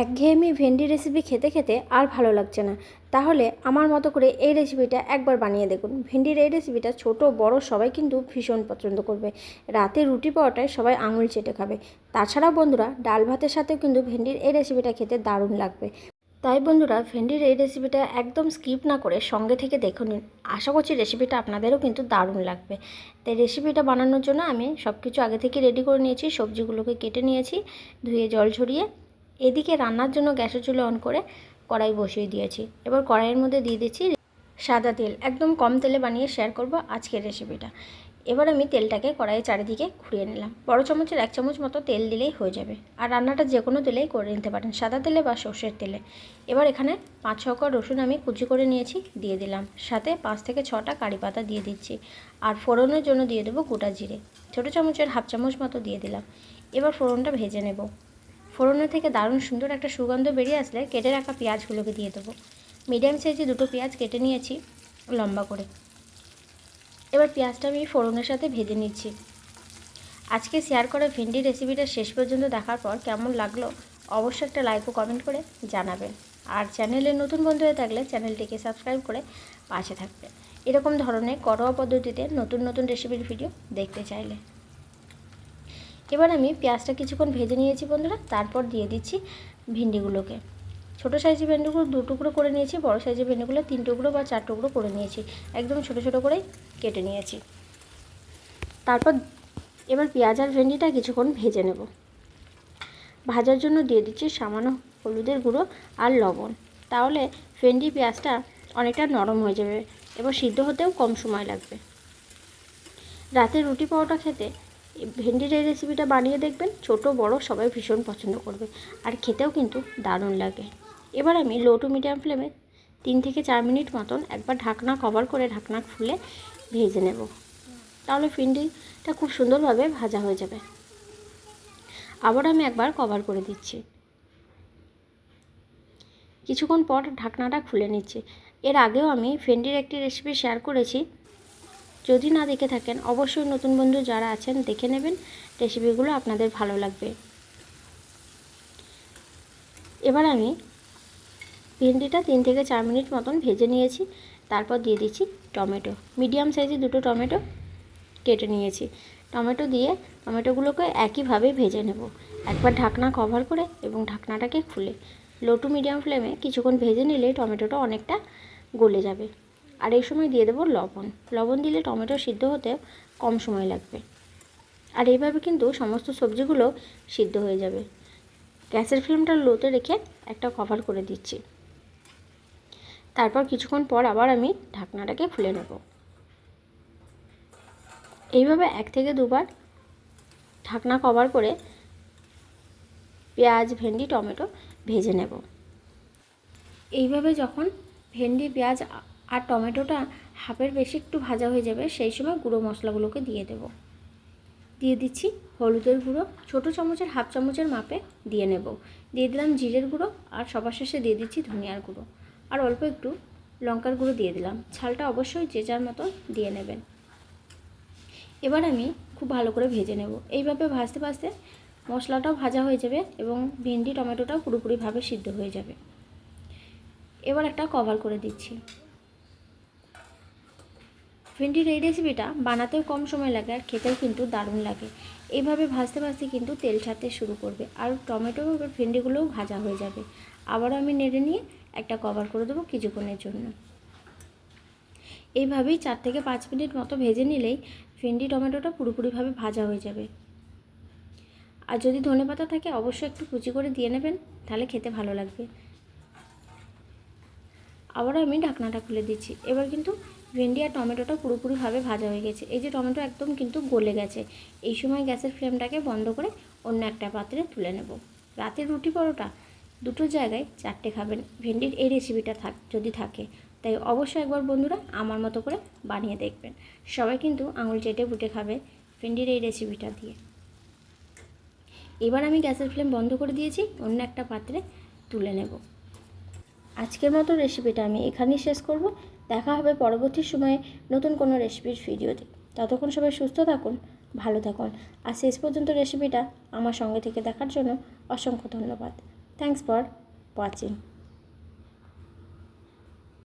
একঘেয়েমি ভেন্ডি রেসিপি খেতে খেতে আর ভালো লাগছে না। তাহলে আমার মতো করে এই রেসিপিটা একবার বানিয়ে দেখুন। ভেন্ডির এই রেসিপিটা ছোট, বড় সবাই কিন্তু ভীষণ পছন্দ করবে। রাতে রুটি পাওয়াটায় সবাই আঙুল চেটে খাবে। তাছাড়াও বন্ধুরা, ডাল ভাতের সাথেও কিন্তু ভেন্ডির এই রেসিপিটা খেতে দারুণ লাগবে। তাই বন্ধুরা, ভেন্ডির এই রেসিপিটা একদম স্কিপ না করে সঙ্গে থেকে দেখে নিন। আশা করছি রেসিপিটা আপনাদেরও কিন্তু দারুণ লাগবে। তাই রেসিপিটা বানানোর জন্য আমি সব কিছু আগে থেকে রেডি করে নিয়েছি, সবজিগুলোকে কেটে নিয়েছি, ধুয়ে জল ঝরিয়ে এদিকে রান্নার জন্য গ্যাসের চুলো অন করে কড়াই বসিয়ে দিয়েছি। এবার কড়াইয়ের মধ্যে দিয়ে দিচ্ছি সাদা তেল। একদম কম তেলে বানিয়ে শেয়ার করব আজকের রেসিপিটা এবার আমি তেলটাকে কড়াইয়ের চারিদিকে ঘুরিয়ে নিলাম। বড় চামচের এক চামচ মতো তেল দিলেই হয়ে যাবে। আর রান্নাটা যে কোনো তেলেই করে নিতে পারেন, সাদা তেলে বা সর্ষের তেলে। এবার এখানে পাঁচ ছ রসুন আমি কুচি করে নিয়েছি, দিয়ে দিলাম। সাথে পাঁচ থেকে ছটা কারি পাতা দিয়ে দিচ্ছি। আর ফোড়নের জন্য দিয়ে দেবো গোটা জিরে। ছোটো চামচের হাফ চামচ মতো দিয়ে দিলাম। এবার ফোড়নটা ভেজে নেব। ফোড়নের থেকে দারুণ সুন্দর একটা সুগন্ধ বেরিয়ে আসলে কেটে রাখা পেঁয়াজগুলোকে দিয়ে দেবো। মিডিয়াম সাইজে দুটো পেঁয়াজ কেটে নিয়েছি, লম্বা করে। এবার পেঁয়াজটা আমি ফোড়নের সাথে ভেজে নিচ্ছি। আজকে শেয়ার করা ভেন্ডি রেসিপিটা শেষ পর্যন্ত দেখার পর কেমন লাগল অবশ্যই একটা লাইক ও কমেন্ট করে জানাবেন। আর চ্যানেলে নতুন বন্ধু হয়ে থাকলে চ্যানেলটিকে সাবস্ক্রাইব করে পাশে থাকবেন এরকম ধরনের ঘরোয়া পদ্ধতিতে নতুন নতুন রেসিপির ভিডিও দেখতে চাইলে। এবার আমি পেঁয়াজটা কিছুক্ষণ ভেজে নিয়েছি বন্ধুরা, তারপর দিয়ে দিচ্ছি ভেন্ডিগুলোকে। ছোটো সাইজের ভেন্ডিগুলো দু টুকরো করে নিয়েছি, বড় সাইজের ভেন্ডিগুলো তিন টুকরো বা চার টুকরো করে নিয়েছি। একদম ছোটো ছোটো করেই কেটে নিয়েছি। তারপর এবার পেঁয়াজ আর ভেন্ডিটা কিছুক্ষণ ভেজে নেব। ভাজার জন্য দিয়ে দিচ্ছি সামান্য হলুদের গুঁড়ো আর লবণ। তাহলে ভেন্ডি পেঁয়াজটা অনেকটা নরম হয়ে যাবে, এবার সিদ্ধ হতেও কম সময় লাগবে। রাতে রুটি পাওয়াটা খেতে ভেন্ডির এই রেসিপিটা বানিয়ে দেখবেন, ছোট, বড়, সবাই ভীষণ পছন্দ করবে। আর খেতেও কিন্তু দারুণ লাগে। এবার আমি লো টু মিডিয়াম ফ্লেমে তিন থেকে চার মিনিট মতন একবার ঢাকনা কভার করে ঢাকনা খুলে ভেজে নেব। তাহলে ভেন্ডিটা খুব সুন্দরভাবে ভাজা হয়ে যাবে। আবার আমি একবার কভার করে দিচ্ছি। কিছুক্ষণ পর ঢাকনাটা খুলে নিচ্ছি। এর আগেও আমি ভেন্ডির একটি রেসিপি শেয়ার করেছি। যদি না দেখে থাকেন, অবশ্যই নতুন বন্ধু যারা আছেন দেখে নেবেন রেসিপিগুলো আপনাদের ভালো লাগবে। এবার আমি ভেন্ডিটা তিন থেকে চার মিনিট মতন ভেজে নিয়েছি, তারপর দিয়ে দিচ্ছি টমেটো। মিডিয়াম সাইজে দুটো টমেটো কেটে নিয়েছি। টমেটো দিয়ে টমেটোগুলোকে একইভাবে ভেজে নেব। একবার ঢাকনা কভার করে এবং ঢাকনাটাকে খুলে। লো টু মিডিয়াম ফ্লেমে কিছুক্ষণ ভেজে নিলে টমেটোটা অনেকটা গলে যাবে। আর এই সময় দিয়ে দেবো লবণ। লবণ দিলে টমেটো সিদ্ধ হতে কম সময় লাগবে। আর এইভাবে কিন্তু সমস্ত সবজিগুলো সিদ্ধ হয়ে যাবে। গ্যাসের ফ্লেমটা লোতে রেখে একটা কভার করে দিচ্ছি। তারপর কিছুক্ষণ পর আবার আমি ঢাকনাটাকে খুলে নেব। এইভাবে এক থেকে দুবার ঢাকনা কভার করে পেঁয়াজ, ভেন্ডি, টমেটো ভেজে নেব। এইভাবে যখন ভেন্ডি, পেঁয়াজ আর টমেটোটা হাফের বেশি একটু ভাজা হয়ে যাবে, সেই সময় গুঁড়ো মশলাগুলোকে দিয়ে দেব। দিয়ে দিচ্ছি হলুদের গুঁড়ো, ছোটো চামচের হাফ চামচের মাপে দিয়ে নেব। দিয়ে দিলাম জিরের গুঁড়ো আর সবার শেষে দিয়ে দিচ্ছি ধনিয়ার গুঁড়ো। আর অল্প একটু লঙ্কার গুঁড়ো দিয়ে দিলাম, ঝালটা অবশ্যই যে যার মতো দিয়ে নেবেন। এবার আমি খুব ভালো করে ভেজে নেব। এইভাবে ভাজতে ভাজতে মশলাটাও ভাজা হয়ে যাবে এবং ভেন্ডি, টমেটোটাও পুরোপুরিভাবে সিদ্ধ হয়ে যাবে। এবার একটা কভার করে দিচ্ছি। ভেন্ডির এই রেসিপিটা বানাতেও কম সময় লাগে আর খেতেও কিন্তু দারুণ লাগে। এইভাবে ভাজতে ভাজতে কিন্তু তেল ছাড়তে শুরু করবে আর টমেটো এবং ভেন্ডিগুলোও ভাজা হয়ে যাবে। আবারও আমি নেড়ে নিয়ে একটা কভার করে দেবো কিছুক্ষণের জন্য। এইভাবেই চার থেকে পাঁচ মিনিট মতো ভেজে নিলেই ভেন্ডি টমেটোটা পুরোপুরিভাবে ভাজা হয়ে যাবে। আর যদি ধনে পাতা থাকে অবশ্যই একটু কুচি করে দিয়ে নেবেন, তাহলে খেতে ভালো লাগবে। আবারও আমি ঢাকনাটা খুলে দিচ্ছি। এবার কিন্তু ভেন্ডি আর টমেটোটা পুরোপুরিভাবে ভাজা হয়ে গেছে। এই যে টমেটো একদম কিন্তু গলে গেছে। এই সময় গ্যাসের ফ্লেমটাকে বন্ধ করে অন্য একটা পাত্রে তুলে নেব। রাতের রুটি পরোটা দুটো জায়গায় চারটে খাবেন। ভেন্ডির এই রেসিপিটা থাক যদি থাকে, তাই অবশ্যই একবার বন্ধুরা আমার মতো করে বানিয়ে দেখবেন। সবাই কিন্তু আঙুল চেটে বুটে খাবে ভেন্ডির এই রেসিপিটা দিয়ে। এবার আমি গ্যাসের ফ্লেম বন্ধ করে দিয়েছি, অন্য একটা পাত্রে তুলে নেব। আজকের মতো রেসিপিটা আমি এখানেই শেষ করব। দেখা হবে পরবর্তী সময়ে নতুন কোনো রেসিপির ভিডিওতে। ততক্ষণ সবাই সুস্থ থাকুন, ভালো থাকুন। আর শেষ পর্যন্ত রেসিপিটা আমার সঙ্গে থেকে দেখার জন্য অসংখ্য ধন্যবাদ। Thanks for watching